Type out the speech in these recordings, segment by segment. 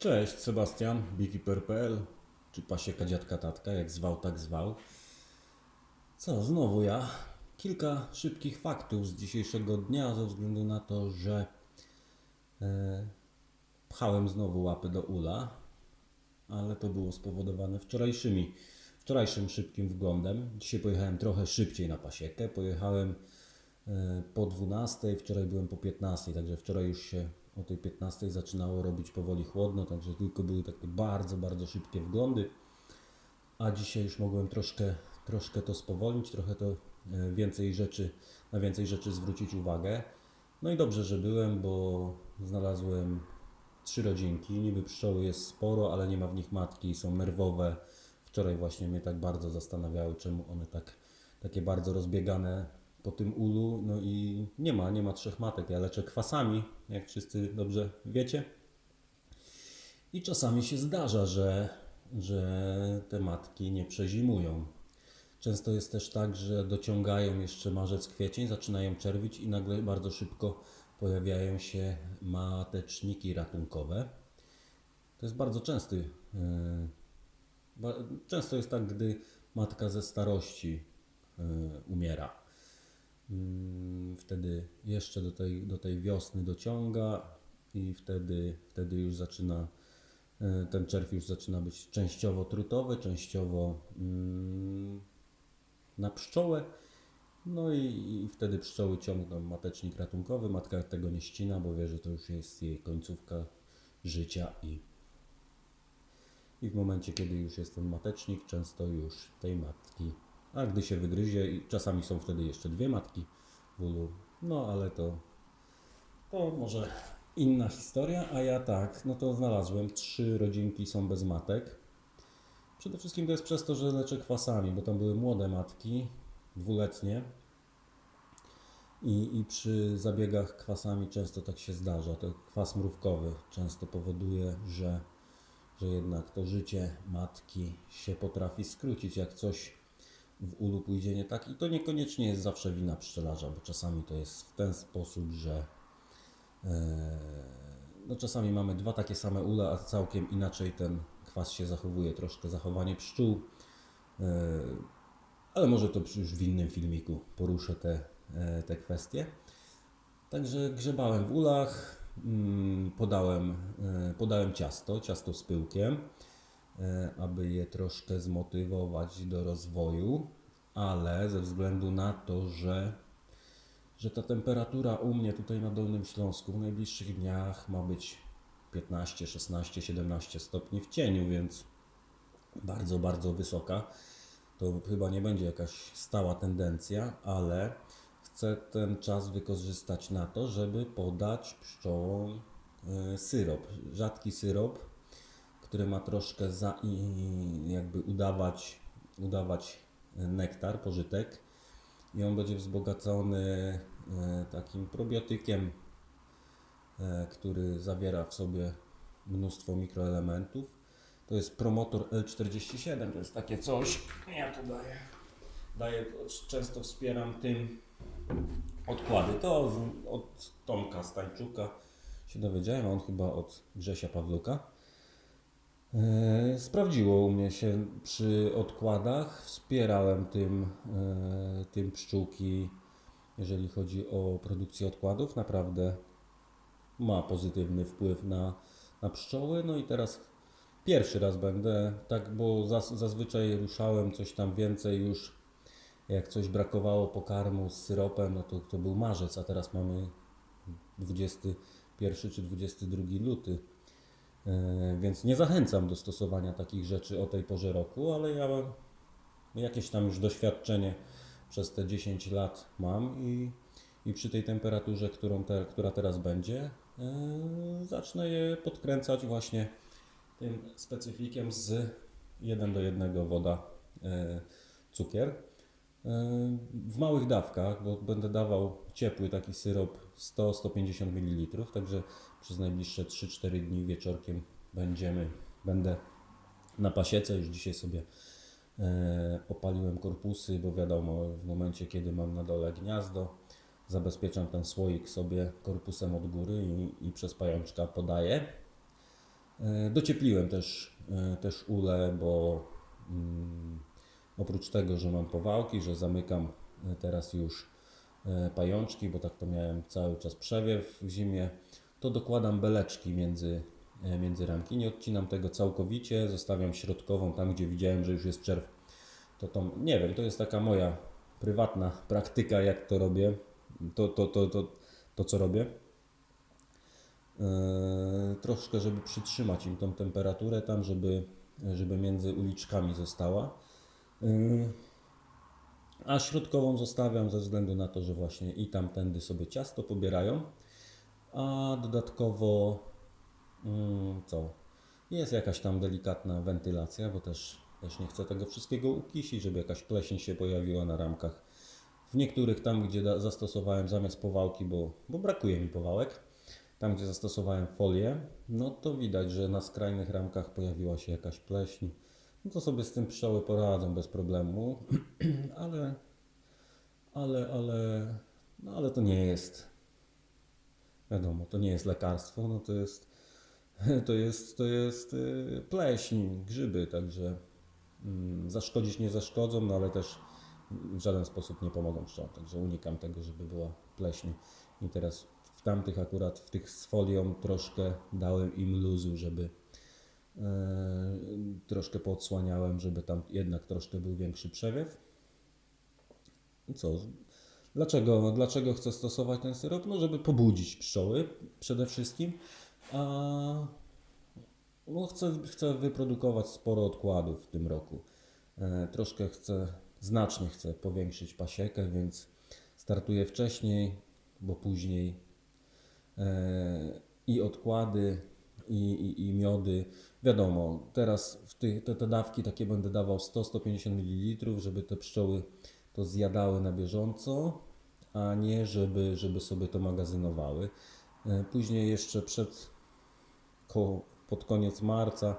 Cześć, Sebastian, beekeeper.pl, czy pasieka dziadka tatka, jak zwał, tak zwał. Co, znowu ja. Kilka szybkich faktów z dzisiejszego dnia, ze względu na to, że e, pchałem znowu łapy do ula, ale to było spowodowane wczorajszymi, wczorajszym szybkim wglądem. Dzisiaj pojechałem trochę szybciej na pasiekę, pojechałem e, po 12, wczoraj byłem po 15, także wczoraj już się o tej 15 zaczynało robić powoli chłodno, także tylko były takie bardzo, bardzo szybkie wglądy. A dzisiaj już mogłem troszkę, troszkę to spowolnić, trochę to e, więcej rzeczy, na więcej rzeczy zwrócić uwagę. No i dobrze, że byłem, bo znalazłem trzy rodzinki. Niby pszczoły jest sporo, ale nie ma w nich matki, są nerwowe. Wczoraj właśnie mnie tak bardzo zastanawiały, czemu one tak, takie bardzo rozbiegane po tym ulu. No i nie ma, nie ma trzech matek. Ja leczę kwasami, jak wszyscy dobrze wiecie. I czasami się zdarza, że, że te matki nie przezimują. Często jest też tak, że dociągają jeszcze marzec, kwiecień, zaczynają czerwić i nagle bardzo szybko pojawiają się mateczniki ratunkowe. To jest bardzo częsty. ba- Często jest tak, gdy matka ze starości yy, umiera. Mm, Wtedy jeszcze do tej, do tej wiosny dociąga i wtedy, wtedy już zaczyna yy, ten czerw już zaczyna być częściowo trutowy, częściowo mm, na pszczołę. No i, i wtedy pszczoły ciągną matecznik ratunkowy. Matka tego nie ścina, bo wie, że to już jest jej końcówka życia i, i w momencie, kiedy już jest ten matecznik, często już tej matki, a gdy się wygryzie, czasami są wtedy jeszcze dwie matki w ulu, no ale to, to może inna historia, a ja tak, no to znalazłem, trzy rodzinki są bez matek. Przede wszystkim to jest przez to, że leczę kwasami, bo tam były młode matki, dwuletnie. I, I przy zabiegach kwasami często tak się zdarza. To kwas mrówkowy często powoduje, że, że jednak to życie matki się potrafi skrócić, jak coś w ulu pójdzie nie tak. I to niekoniecznie jest zawsze wina pszczelarza, bo czasami to jest w ten sposób, że e, no czasami mamy dwa takie same ule, a całkiem inaczej ten kwas się zachowuje. Troszkę zachowanie pszczół. e, ale może to już w innym filmiku poruszę te, e, te kwestie. Także grzebałem w ulach, mm, podałem, podałem ciasto, ciasto z pyłkiem, aby je troszkę zmotywować do rozwoju, ale ze względu na to, że, że ta temperatura u mnie tutaj na Dolnym Śląsku w najbliższych dniach ma być 15, 16, 17 stopni w cieniu, więc bardzo, bardzo wysoka. To chyba nie będzie jakaś stała tendencja, ale chcę ten czas wykorzystać na to, żeby podać pszczołom e, syrop. Rzadki syrop, który ma troszkę za, i jakby udawać, udawać nektar, pożytek. I on będzie wzbogacony e, takim probiotykiem, e, który zawiera w sobie mnóstwo mikroelementów. To jest promotor L47, to jest takie coś. Ja tu daję. daję często wspieram tym odkłady. To od Tomka Stańczuka się dowiedziałem, a on chyba od Grzesia Pawluka. E, Sprawdziło u mnie się przy odkładach. Wspierałem tym, e, tym pszczółki, jeżeli chodzi o produkcję odkładów. Naprawdę ma pozytywny wpływ na, na pszczoły. No i teraz pierwszy raz będę, tak, bo zas, zazwyczaj ruszałem coś tam więcej już, jak coś brakowało pokarmu z syropem, no to, to był marzec, a teraz mamy 21 czy 22 luty. E, Więc nie zachęcam do stosowania takich rzeczy o tej porze roku, ale ja jakieś tam już doświadczenie przez te 10 lat mam i, i przy tej temperaturze, którą te, która teraz będzie, e, zacznę je podkręcać właśnie tym specyfikiem z 1 do 1 woda, e, cukier. W małych dawkach, bo będę dawał ciepły taki syrop 100-150 ml, także przez najbliższe 3-4 dni wieczorkiem będziemy, będę na pasiece. Już dzisiaj sobie e, opaliłem korpusy, bo wiadomo, w momencie kiedy mam na dole gniazdo, zabezpieczam ten słoik sobie korpusem od góry i, i przez pajączka podaję. E, Dociepliłem też, e, też ulę, bo mm, oprócz tego, że mam powałki, że zamykam e, teraz już e, pajączki, bo tak to miałem cały czas przewiew w zimie, to dokładam beleczki między, e, między ramki. Nie odcinam tego całkowicie, zostawiam środkową tam, gdzie widziałem, że już jest czerw. To, to nie wiem, to jest taka moja prywatna praktyka, jak to robię, to, to, to, to, to co robię. Eee, troszkę, żeby przytrzymać im tą temperaturę tam, żeby, żeby między uliczkami została. A środkową zostawiam ze względu na to, że właśnie i tamtędy sobie ciasto pobierają, a dodatkowo mm, co? Jest jakaś tam delikatna wentylacja, bo też, też nie chcę tego wszystkiego ukisić, żeby jakaś pleśń się pojawiła na ramkach. W niektórych tam, gdzie da- zastosowałem zamiast powałki, bo, bo brakuje mi powałek, tam gdzie zastosowałem folię, no to widać, że na skrajnych ramkach pojawiła się jakaś pleśń. No to sobie z tym pszczoły poradzą bez problemu, ale, ale, ale, no ale to nie jest, wiadomo, to nie jest lekarstwo, no to jest, to jest, to jest y, pleśń, grzyby, także mm, zaszkodzić nie zaszkodzą, no ale też w żaden sposób nie pomogą pszczołom, także unikam tego, żeby była pleśń. I teraz w tamtych akurat, w tych z folią troszkę dałem im luzu, żeby troszkę poodsłaniałem, żeby tam jednak troszkę był większy przewiew. Co? Dlaczego, dlaczego chcę stosować ten syrop? No, żeby pobudzić pszczoły przede wszystkim, a no chcę, chcę wyprodukować sporo odkładów w tym roku. E, troszkę chcę, znacznie chcę powiększyć pasiekę, więc startuję wcześniej, bo później e, i odkłady, i, i, i miody. Wiadomo, teraz w tych, te, te dawki takie będę dawał 100-150 ml, żeby te pszczoły to zjadały na bieżąco, a nie żeby, żeby sobie to magazynowały. E, Później jeszcze przed pod koniec marca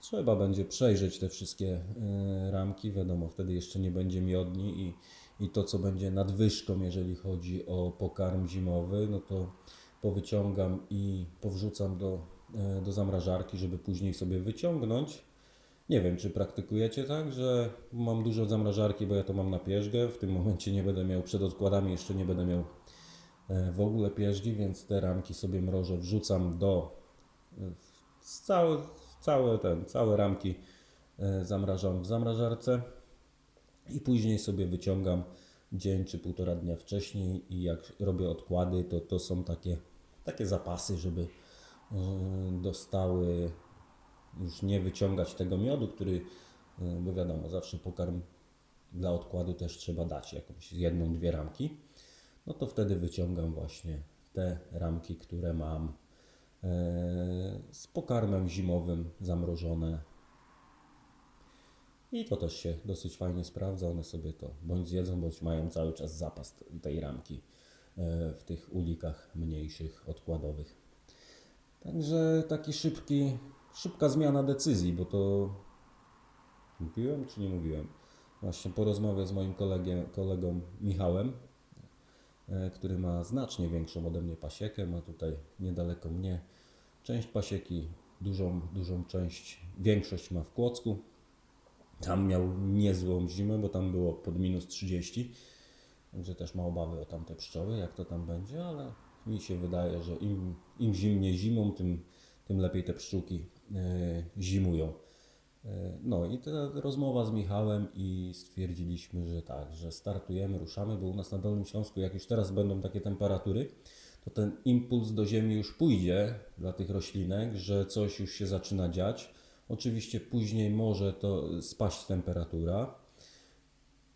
trzeba będzie przejrzeć te wszystkie e, ramki. Wiadomo, wtedy jeszcze nie będzie miodni i, i to, co będzie nadwyżką, jeżeli chodzi o pokarm zimowy, no to powyciągam i powrzucam do, do zamrażarki, żeby później sobie wyciągnąć. Nie wiem, czy praktykujecie tak, że mam dużo zamrażarki, bo ja to mam na pierzgę. W tym momencie nie będę miał przed odkładami, jeszcze nie będę miał e, w ogóle pierzgi, więc te ramki sobie mrożę, wrzucam do e, całe, całe, ten, całe ramki e, zamrażam w zamrażarce i później sobie wyciągam dzień czy półtora dnia wcześniej i jak robię odkłady, to to są takie, takie zapasy, żeby e, dostały już nie wyciągać tego miodu, który, e, bo wiadomo, zawsze pokarm dla odkładu też trzeba dać jakąś jedną, dwie ramki. No to wtedy wyciągam właśnie te ramki, które mam e, z pokarmem zimowym zamrożone. I to też się dosyć fajnie sprawdza. One sobie to bądź zjedzą, bądź mają cały czas zapas tej ramki e, w tych ulikach mniejszych, odkładowych. Także taki szybki, szybka zmiana decyzji, bo to mówiłem czy nie mówiłem? Właśnie po rozmowie z moim kolegiem, kolegą Michałem, e, który ma znacznie większą ode mnie pasiekę, ma tutaj niedaleko mnie część pasieki, dużą, dużą część, większość ma w Kłodzku. Tam miał niezłą zimę, bo tam było pod minus 30, także też ma obawy o tamte pszczoły, jak to tam będzie, ale mi się wydaje, że im, im zimniej zimą, tym, tym lepiej te pszczółki e, zimują. E, No i ta rozmowa z Michałem i stwierdziliśmy, że tak, że startujemy, ruszamy, bo u nas na Dolnym Śląsku, jak już teraz będą takie temperatury, to ten impuls do ziemi już pójdzie dla tych roślinek, że coś już się zaczyna dziać. Oczywiście później może to spaść temperatura,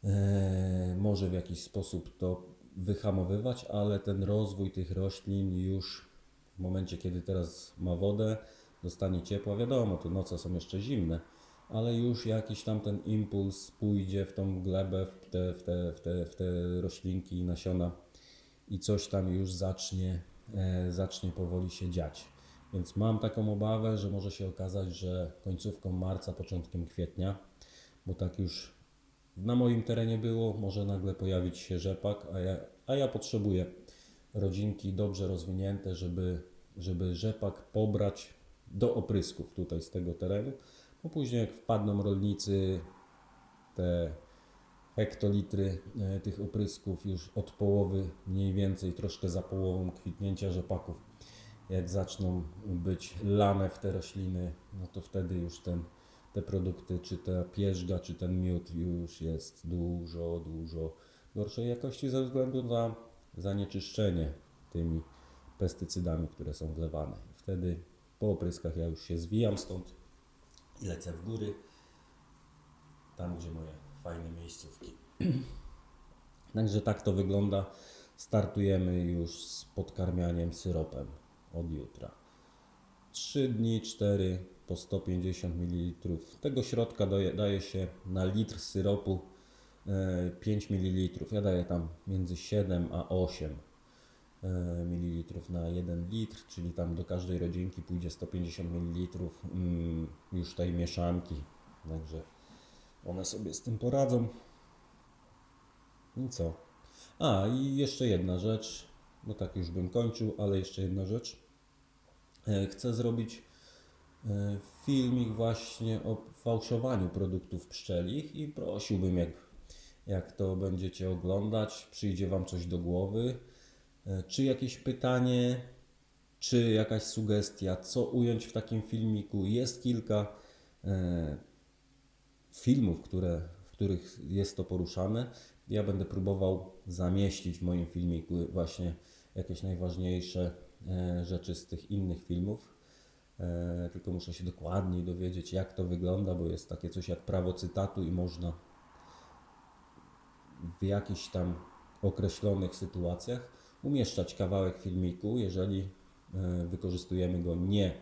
e, może w jakiś sposób to wyhamowywać, ale ten rozwój tych roślin już w momencie, kiedy teraz ma wodę, dostanie ciepła, wiadomo, te noce są jeszcze zimne, ale już jakiś tam ten impuls pójdzie w tą glebę, w te, w te, w te, w te roślinki i nasiona i coś tam już zacznie, e, zacznie powoli się dziać. Więc mam taką obawę, że może się okazać, że końcówką marca, początkiem kwietnia, bo tak już na moim terenie było, może nagle pojawić się rzepak, a ja, a ja potrzebuję rodzinki dobrze rozwinięte, żeby, żeby rzepak pobrać do oprysków tutaj z tego terenu, bo później jak wpadną rolnicy te hektolitry e, tych oprysków już od połowy mniej więcej, troszkę za połową kwitnięcia rzepaków, jak zaczną być lane w te rośliny, no to wtedy już ten, te produkty, czy ta pierzga, czy ten miód już jest dużo, dużo gorszej jakości ze względu na zanieczyszczenie tymi pestycydami, które są wlewane. Wtedy po opryskach ja już się zwijam stąd i lecę w góry, tam gdzie moje fajne miejscówki. Także tak to wygląda. Startujemy już z podkarmianiem syropem od jutra. 3 dni, 4 po 150 ml. Tego środka daje, daje się na litr syropu e, 5 ml. Ja daję tam między 7 a 8 e, ml na 1 litr, czyli tam do każdej rodzinki pójdzie 150 ml mm, już tej mieszanki. Także one sobie z tym poradzą. I co? A, i jeszcze jedna rzecz, bo tak już bym kończył, ale jeszcze jedna rzecz. E, Chcę zrobić e, filmik właśnie o fałszowaniu produktów pszczelich i prosiłbym, jak, jak to będziecie oglądać, przyjdzie Wam coś do głowy, e, czy jakieś pytanie, czy jakaś sugestia, co ująć w takim filmiku. Jest kilka e, filmów, które, w których jest to poruszane. Ja będę próbował zamieścić w moim filmiku właśnie jakieś najważniejsze rzeczy z tych innych filmów. E, Tylko muszę się dokładniej dowiedzieć, jak to wygląda, bo jest takie coś jak prawo cytatu i można w jakichś tam określonych sytuacjach umieszczać kawałek filmiku, jeżeli e, wykorzystujemy go nie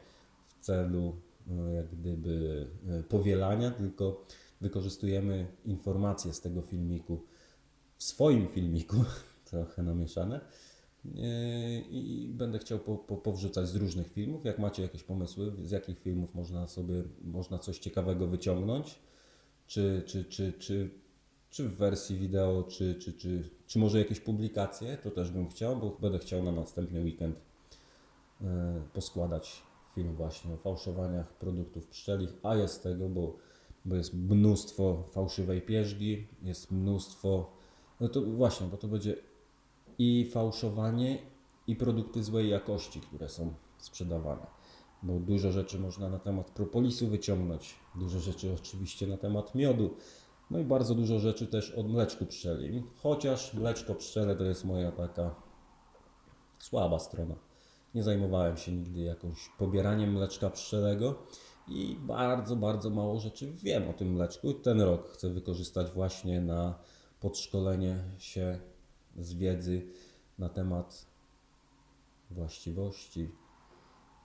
w celu e, jak gdyby powielania, tylko wykorzystujemy informacje z tego filmiku w swoim filmiku, trochę namieszane. E, I będę chciał po, po, powrzucać z różnych filmów. Jak macie jakieś pomysły, z jakich filmów można sobie można coś ciekawego wyciągnąć, czy, czy, czy, czy, czy w wersji wideo, czy, czy, czy, czy może jakieś publikacje, to też bym chciał, bo będę chciał na następny weekend e, poskładać film właśnie o fałszowaniach produktów pszczelich, a jest tego, bo, bo jest mnóstwo fałszywej pierzgi, jest mnóstwo, no to właśnie, bo to będzie i fałszowanie, i produkty złej jakości, które są sprzedawane. Bo dużo rzeczy można na temat propolisu wyciągnąć, dużo rzeczy oczywiście na temat miodu, no i bardzo dużo rzeczy też od mleczku pszczelim. Chociaż mleczko pszczele to jest moja taka słaba strona. Nie zajmowałem się nigdy jakąś pobieraniem mleczka pszczelego i bardzo, bardzo mało rzeczy wiem o tym mleczku. Ten rok chcę wykorzystać właśnie na podszkolenie się z wiedzy na temat właściwości,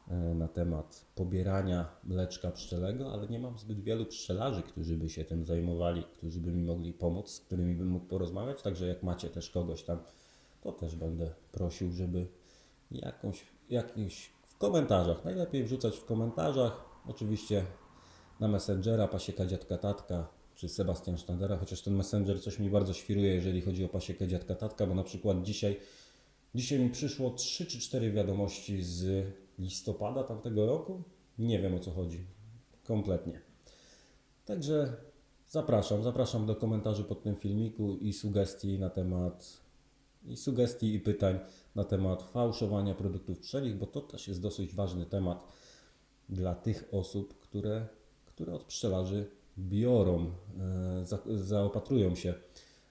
e, na temat pobierania mleczka pszczelego, ale nie mam zbyt wielu pszczelarzy, którzy by się tym zajmowali, którzy by mi mogli pomóc, z którymi bym mógł porozmawiać. Także jak macie też kogoś tam, to też będę prosił, żeby jakąś, jakieś w komentarzach, najlepiej wrzucać w komentarzach, oczywiście na Messengera, pasieka dziadka tatka, czy Sebastian Sztandera, chociaż ten Messenger coś mi bardzo świruje, jeżeli chodzi o pasiekę dziadka tatka, bo na przykład dzisiaj, dzisiaj mi przyszło 3 czy 4 wiadomości z listopada tamtego roku. Nie wiem o co chodzi. Kompletnie. Także zapraszam, zapraszam do komentarzy pod tym filmiku i sugestii na temat i sugestii i pytań na temat fałszowania produktów pszczelich, bo to też jest dosyć ważny temat dla tych osób, które, które od pszczelarzy biorą, e, za, zaopatrują się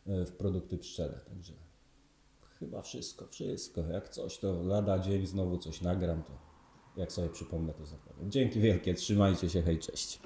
e, w produkty pszczele. Także chyba wszystko, wszystko. Jak coś, to lada dzień znowu coś nagram, to jak sobie przypomnę, to zapowiem. Dzięki wielkie, trzymajcie się, hej, cześć.